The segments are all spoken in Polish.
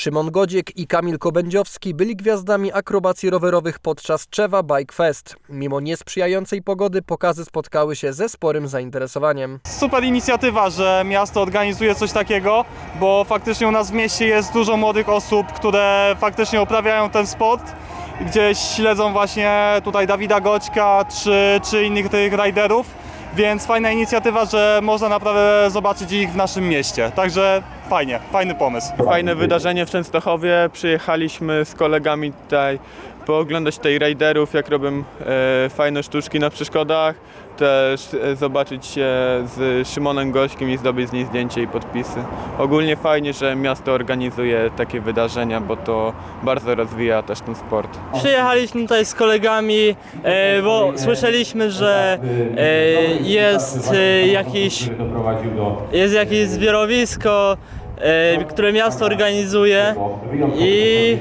Szymon Godziek i Kamil Kobędziowski byli gwiazdami akrobacji rowerowych podczas Czewa Bike Fest. Mimo niesprzyjającej pogody pokazy spotkały się ze sporym zainteresowaniem. Super inicjatywa, że miasto organizuje coś takiego, bo faktycznie u nas w mieście jest dużo młodych osób, które faktycznie uprawiają ten sport. Gdzieś śledzą właśnie tutaj Dawida Goćka czy, czy innych tych riderów, więc fajna inicjatywa, że można naprawdę zobaczyć ich w naszym mieście. Także fajnie, fajny pomysł. Fajne wydarzenie w Częstochowie. Przyjechaliśmy z kolegami tutaj pooglądać tutaj rajderów, jak robią e, fajne sztuczki na przeszkodach. Też e, zobaczyć się z Szymonem Gośkiem i zdobyć z nim zdjęcie i podpisy. Ogólnie fajnie, że miasto organizuje takie wydarzenia, bo to bardzo rozwija też ten sport. Przyjechaliśmy tutaj z kolegami, e, bo słyszeliśmy, że e, jest e, jakiś, jest jakieś zbiorowisko, e, które miasto organizuje i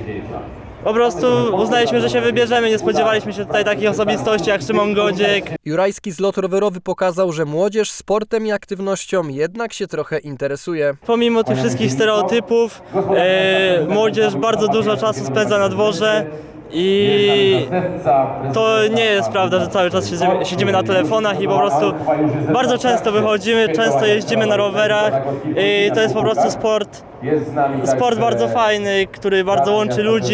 po prostu uznaliśmy, że się wybierzemy. Nie spodziewaliśmy się tutaj takich osobistości jak Szymon Godziek, Jurajski zlot rowerowy pokazał, że młodzież sportem i aktywnością jednak się trochę interesuje. Pomimo tych wszystkich stereotypów, e, młodzież bardzo dużo czasu spędza na dworze i to nie jest prawda, że cały czas siedzimy, siedzimy na telefonach i po prostu bardzo często wychodzimy, często jeździmy na rowerach i to jest po prostu sport, sport bardzo fajny, który bardzo łączy ludzi.